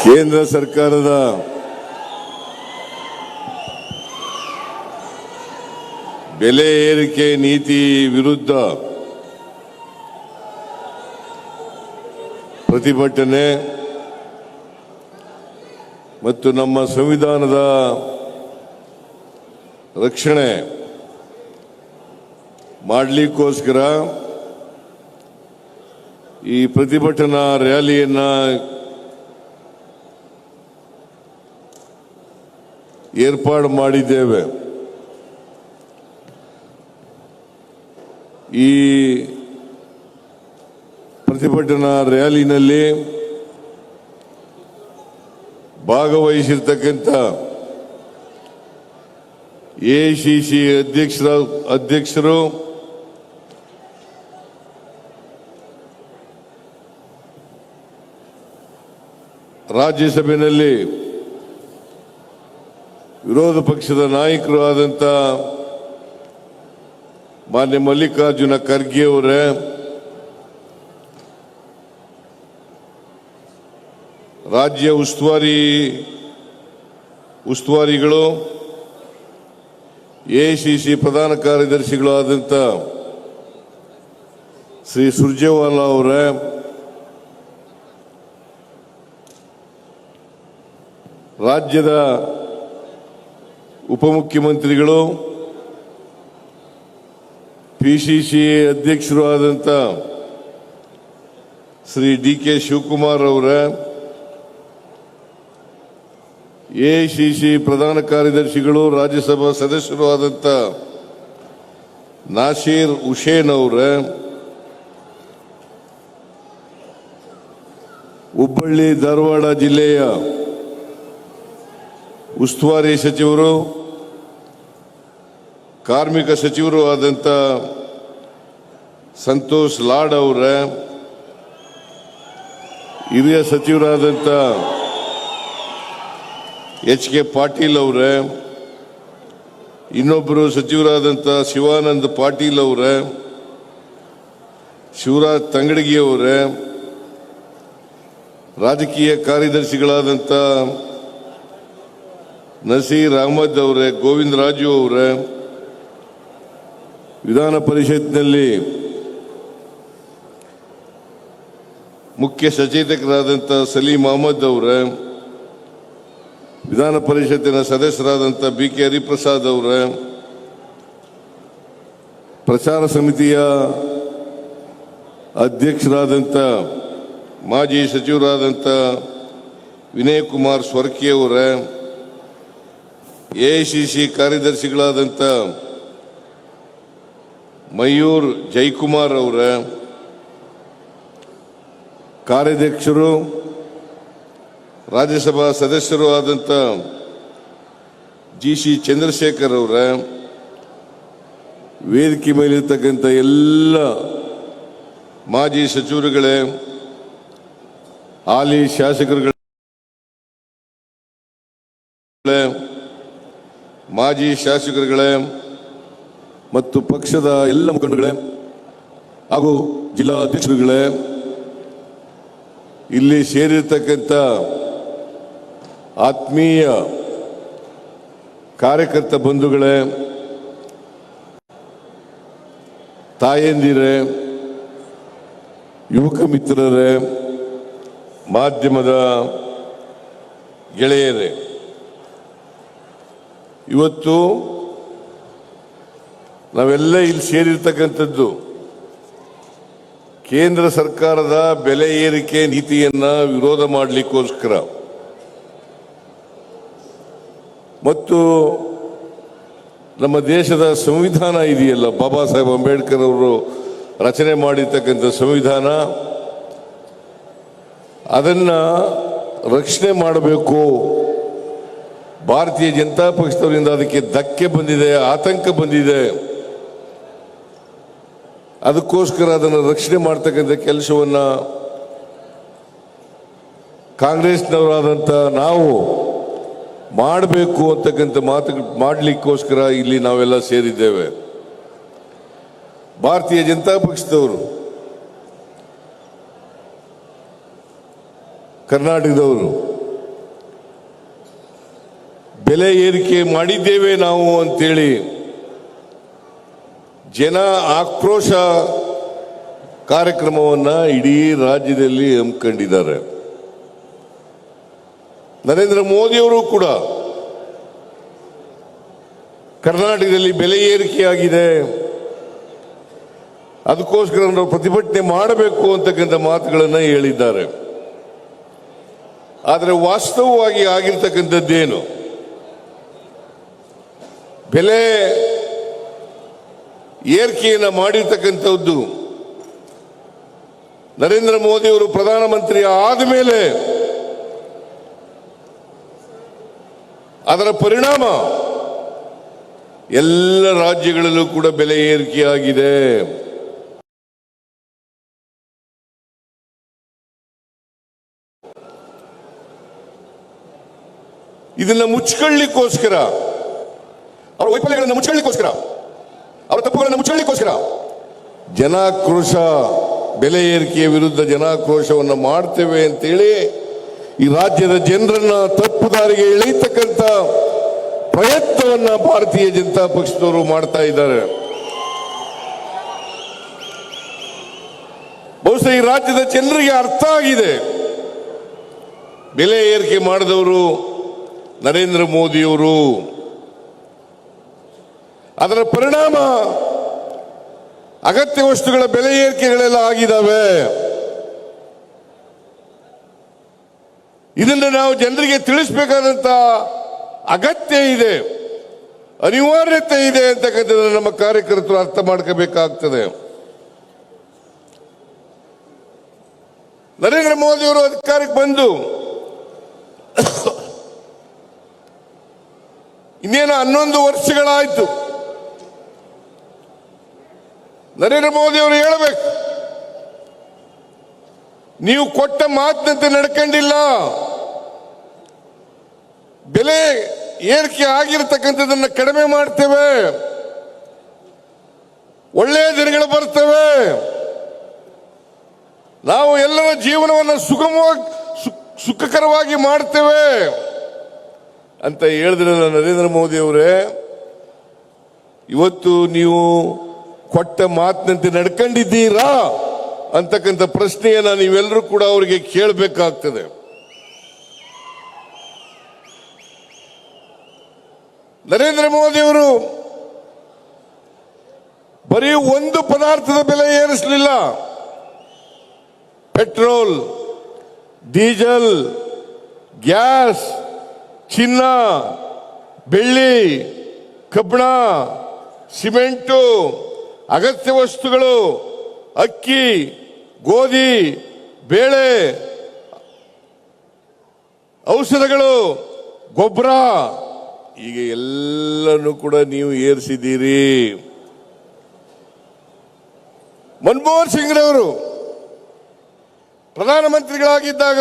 ಕೇಂದ್ರ ಸರ್ಕಾರದ ಬೆಲೆ ಏರಿಕೆ ನೀತಿ ವಿರುದ್ಧ ಪ್ರತಿಭಟನೆ ಮತ್ತು ನಮ್ಮ ಸಂವಿಧಾನದ ರಕ್ಷಣೆ ಮಾಡಲಿಕ್ಕೋಸ್ಕರ ಈ ಪ್ರತಿಭಟನಾ ರ್ಯಾಲಿಯನ್ನ ಏರ್ಪಾಡು ಮಾಡಿದ್ದೇವೆ. ಈ ಪ್ರತಿಭಟನಾ ರ್ಯಾಲಿನಲ್ಲಿ ಭಾಗವಹಿಸಿರ್ತಕ್ಕಂಥ ಎಐಸಿಸಿ ಅಧ್ಯಕ್ಷರ ಅಧ್ಯಕ್ಷರು ರಾಜ್ಯಸಭೆಯಲ್ಲಿ ವಿರೋಧ ಪಕ್ಷದ ನಾಯಕರು ಆದಂಥ ಮಾನ್ಯ ಮಲ್ಲಿಕಾರ್ಜುನ ಖರ್ಗೆ ಅವರೇ, ರಾಜ್ಯ ಉಸ್ತುವಾರಿ ಉಸ್ತುವಾರಿಗಳು ಎಐಸಿಸಿ ಪ್ರಧಾನ ಕಾರ್ಯದರ್ಶಿಗಳು ಆದಂಥ ಶ್ರೀ ಸುರ್ಜೇವಾಲಾ ಅವರೇ, ರಾಜ್ಯದ ಉಪಮುಖ್ಯಮಂತ್ರಿಗಳು ಪಿಸಿಸಿ ಅಧ್ಯಕ್ಷರು ಆದಂಥ ಶ್ರೀ ಡಿ ಕೆ ಶಿವಕುಮಾರ್ ಅವರ ಎಐಸಿಸಿ ಪ್ರಧಾನ ಕಾರ್ಯದರ್ಶಿಗಳು, ರಾಜ್ಯಸಭಾ ಸದಸ್ಯರು ಆದಂಥ ನಾಸೀರ್ ಹುಷೇನ್ ಅವರ, ಹುಬ್ಬಳ್ಳಿ ಧಾರವಾಡ ಜಿಲ್ಲೆಯ ಉಸ್ತುವಾರಿ ಸಚಿವರು ಕಾರ್ಮಿಕ ಸಚಿವರು ಆದಂಥ ಸಂತೋಷ್ ಲಾಡ್ ಅವರ, ಹಿರಿಯ ಸಚಿವರಾದಂಥ ಎಚ್ ಕೆ ಪಾಟೀಲ್ ಅವರ ಇನ್ನೊಬ್ಬರು ಸಚಿವರಾದಂಥ ಶಿವಾನಂದ ಪಾಟೀಲ್ ಅವರ, ಶಿವರಾಜ್ ತಂಗಡಗಿ ಅವರ, ರಾಜಕೀಯ ಕಾರ್ಯದರ್ಶಿಗಳಾದಂಥ ನಸೀರ್ ಅಹಮದ್ ಅವರೇ ಗೋವಿಂದ ರಾಜು ಅವರೇ ವಿಧಾನ ಪರಿಷತ್ನಲ್ಲಿ ಮುಖ್ಯ ಸಚೇತಕರಾದಂಥ ಸಲೀಂ ಅಹಮದ್ ಅವರ, ವಿಧಾನ ಪರಿಷತ್ತಿನ ಸದಸ್ಯರಾದಂಥ ಬಿ ಕೆ ಹರಿಪ್ರಸಾದ್ ಅವರ, ಪ್ರಚಾರ ಸಮಿತಿಯ ಅಧ್ಯಕ್ಷರಾದಂಥ ಮಾಜಿ ಸಚಿವರಾದಂಥ ವಿನಯ್ ಕುಮಾರ್ ಸ್ವರ್ಕಿ ಅವರೇ ಸಿ ಕಾರ್ಯದರ್ಶಿಗಳಾದಂಥ ಮಯೂರ್ ಜೈಕುಮಾರ್ ಅವರ, ಕಾರ್ಯಾಧ್ಯಕ್ಷರು, ರಾಜ್ಯಸಭಾ ಸದಸ್ಯರು ಆದಂಥ ಜಿ ಸಿ ಚಂದ್ರಶೇಖರ್ ಅವರ, ವೇದಿಕೆ ಮೇಲಿರ್ತಕ್ಕಂಥ ಎಲ್ಲ ಮಾಜಿ ಸಚಿವರುಗಳೇ, ಹಾಲಿ ಶಾಸಕರುಗಳೇ, ಮಾಜಿ ಶಾಸಕರುಗಳೇ ಮತ್ತು ಪಕ್ಷದ ಎಲ್ಲ ಮುಖಂಡಗಳೇ ಹಾಗೂ ಜಿಲ್ಲಾ ಅಧ್ಯಕ್ಷರುಗಳೇ, ಇಲ್ಲಿ ಸೇರಿರ್ತಕ್ಕಂಥ ಆತ್ಮೀಯ ಕಾರ್ಯಕರ್ತ ಬಂಧುಗಳೇ, ತಾಯಂದಿರೇ, ಯುವಕ ಮಿತ್ರರೇ, ಮಾಧ್ಯಮದ ಗೆಳೆಯರೇ, ಇವತ್ತು ನಾವೆಲ್ಲ ಇಲ್ಲಿ ಸೇರಿರ್ತಕ್ಕಂಥದ್ದು. ಕೇಂದ್ರ ಸರ್ಕಾರದ ಬೆಲೆ ಏರಿಕೆ ನೀತಿಯನ್ನ ವಿರೋಧ ಮಾಡಲಿಕ್ಕೋಸ್ಕರ. ಮತ್ತು ನಮ್ಮ ದೇಶದ ಸಂವಿಧಾನ ಇದೆಯಲ್ಲ, ಬಾಬಾ ಸಾಹೇಬ್ ಅಂಬೇಡ್ಕರ್ ಅವರು ರಚನೆ ಮಾಡಿರ್ತಕ್ಕಂಥ ಸಂವಿಧಾನ. ಅದನ್ನ ರಕ್ಷಣೆ ಮಾಡಬೇಕು. ಭಾರತೀಯ ಜನತಾ ಪಕ್ಷದವರಿಂದ ಅದಕ್ಕೆ ಧಕ್ಕೆ ಬಂದಿದೆ, ಆತಂಕ ಬಂದಿದೆ. ಅದಕ್ಕೋಸ್ಕರ ಅದನ್ನು ರಕ್ಷಣೆ ಮಾಡ್ತಕ್ಕಂಥ ಕೆಲಸವನ್ನ ಕಾಂಗ್ರೆಸ್ನವರಾದಂಥ ನಾವು ಮಾಡಬೇಕು ಅಂತಕ್ಕಂಥ ಮಾತು ಮಾಡಲಿಕ್ಕೋಸ್ಕರ ಇಲ್ಲಿ ನಾವೆಲ್ಲ ಸೇರಿದ್ದೇವೆ. ಭಾರತೀಯ ಜನತಾ ಪಕ್ಷದವರು, ಕರ್ನಾಟಕದವರು, ಬೆಲೆ ಏರಿಕೆ ಮಾಡಿದ್ದೇವೆ ನಾವು ಅಂತೇಳಿ ಜನ ಆಕ್ರೋಶ ಕಾರ್ಯಕ್ರಮವನ್ನ ಇಡೀ ರಾಜ್ಯದಲ್ಲಿ ಹಮ್ಮಿಕೊಂಡಿದ್ದಾರೆ. ನರೇಂದ್ರ ಮೋದಿಯವರು ಕೂಡ ಕರ್ನಾಟಕದಲ್ಲಿ ಬೆಲೆ ಏರಿಕೆಯಾಗಿದೆ. ಅದಕ್ಕೋಸ್ಕರ ನಾವು ಪ್ರತಿಭಟನೆ ಮಾಡಬೇಕು ಅಂತಕ್ಕಂಥ ಮಾತುಗಳನ್ನು ಹೇಳಿದ್ದಾರೆ. ಆದರೆ ವಾಸ್ತವವಾಗಿ ಆಗಿರ್ತಕ್ಕಂಥದ್ದೇನು? ಬೆಲೆ ಏರಿಕೆಯನ್ನು ಮಾಡಿರ್ತಕ್ಕಂಥದ್ದು. ನರೇಂದ್ರ ಮೋದಿಯವರು ಪ್ರಧಾನಮಂತ್ರಿ ಆದ ಮೇಲೆ ಅದರ ಪರಿಣಾಮ ಎಲ್ಲ ರಾಜ್ಯಗಳಲ್ಲೂ ಕೂಡ ಬೆಲೆ ಏರಿಕೆಯಾಗಿದೆ. ಇದನ್ನ ಮುಚ್ಕೊಳ್ಳಿಕ್ಕೋಸ್ಕರ, ಅವರ ವೈಫಲ್ಯಗಳನ್ನು ಮುಚ್ಕೊಳ್ಳಿಕ್ಕೋಸ್ಕರ ಅವರ ತಪ್ಪುಗಳನ್ನು ಮುಚ್ಕೊಳ್ಳಿಕ್ಕೋಸ್ಕರ ಜನಾಕ್ರೋಶ, ಬೆಲೆ ಏರಿಕೆಯ ವಿರುದ್ಧ ಜನಾಕ್ರೋಶವನ್ನು ಮಾಡ್ತೇವೆ ಅಂತೇಳಿ ಈ ರಾಜ್ಯದ ಜನರನ್ನ ತಪ್ಪು ದಾರಿಗೆ ಎಳೆಯತಕ್ಕಂಥ ಪ್ರಯತ್ನವನ್ನ ಭಾರತೀಯ ಜನತಾ ಪಕ್ಷದವರು ಮಾಡ್ತಾ ಇದ್ದಾರೆ. ಬಹುಶಃ ಈ ರಾಜ್ಯದ ಜನರಿಗೆ ಅರ್ಥ ಆಗಿದೆ. ಬೆಲೆ ಏರಿಕೆ ಮಾಡಿದವರು ನರೇಂದ್ರ ಮೋದಿಯವರು ಅದರ ಪರಿಣಾಮ ಅಗತ್ಯ ವಸ್ತುಗಳ ಬೆಲೆ ಏರಿಕೆಗಳೆಲ್ಲ ಆಗಿದ್ದಾವೆ. ಇದನ್ನು ನಾವು ಜನರಿಗೆ ತಿಳಿಸಬೇಕಾದಂತ ಅಗತ್ಯ ಇದೆ, ಅನಿವಾರ್ಯತೆ ಇದೆ ಅಂತಕ್ಕಂಥದ್ದು ನಮ್ಮ ಕಾರ್ಯಕರ್ತರು ಅರ್ಥ ಮಾಡ್ಕೋಬೇಕಾಗ್ತದೆ. ನರೇಂದ್ರ ಮೋದಿ ಅವರು ಅಧಿಕಾರಕ್ಕೆ ಬಂದು ಇನ್ನೇನು ಹನ್ನೊಂದು ವರ್ಷಗಳಾಯ್ತು. ನರೇಂದ್ರ ಮೋದಿ ಅವರು ಹೇಳಬೇಕು. ನೀವು ಕೊಟ್ಟ ಮಾತಿನಂತೆ ನಡ್ಕೊಂಡಿಲ್ಲ. ಬೆಲೆ ಏರಿಕೆ ಆಗಿರತಕ್ಕಂಥದ್ದನ್ನ ಕಡಿಮೆ ಮಾಡ್ತೇವೆ. ಒಳ್ಳೆಯ ದಿನಗಳು ಬರ್ತವೆ. ನಾವು ಎಲ್ಲರ ಜೀವನವನ್ನು ಸುಗಮವಾಗಿ ಸುಖಕರವಾಗಿ ಮಾಡ್ತೇವೆ. ಅಂತ ಹೇಳಿದ್ರಲ್ಲ ನರೇಂದ್ರ ಮೋದಿ ಅವರೇ, ಇವತ್ತು ನೀವು ಕೊಟ್ಟ ಮಾತಿನಂತೆ ನಡ್ಕೊಂಡಿದ್ದೀರಾ? ಅಂತಕ್ಕಂಥ ಪ್ರಶ್ನೆಯನ್ನ ನೀವೆಲ್ಲರೂ ಕೂಡ ಅವರಿಗೆ ಕೇಳಬೇಕಾಗ್ತದೆ. ನರೇಂದ್ರ ಮೋದಿ ಅವರು ಬರೀ ಒಂದು ಪದಾರ್ಥದ ಬೆಲೆ ಏರಿಸಲಿಲ್ಲ. ಪೆಟ್ರೋಲ್, ಡೀಸೆಲ್, ಗ್ಯಾಸ್, ಚಿನ್ನ, ಬೆಳ್ಳಿ, ಕಬ್ಬಣ, ಸಿಮೆಂಟು ಅಗತ್ಯ ವಸ್ತುಗಳು, ಅಕ್ಕಿ, ಗೋಧಿ, ಬೇಳೆ, ಔಷಧಗಳು, ಗೊಬ್ಬರ, ಈಗ ಎಲ್ಲನೂ ಕೂಡ ನೀವು ಏರಿಸಿದ್ದೀರಿ. ಮನಮೋಹನ್ ಸಿಂಗ್ರವರು ಪ್ರಧಾನಮಂತ್ರಿಗಳಾಗಿದ್ದಾಗ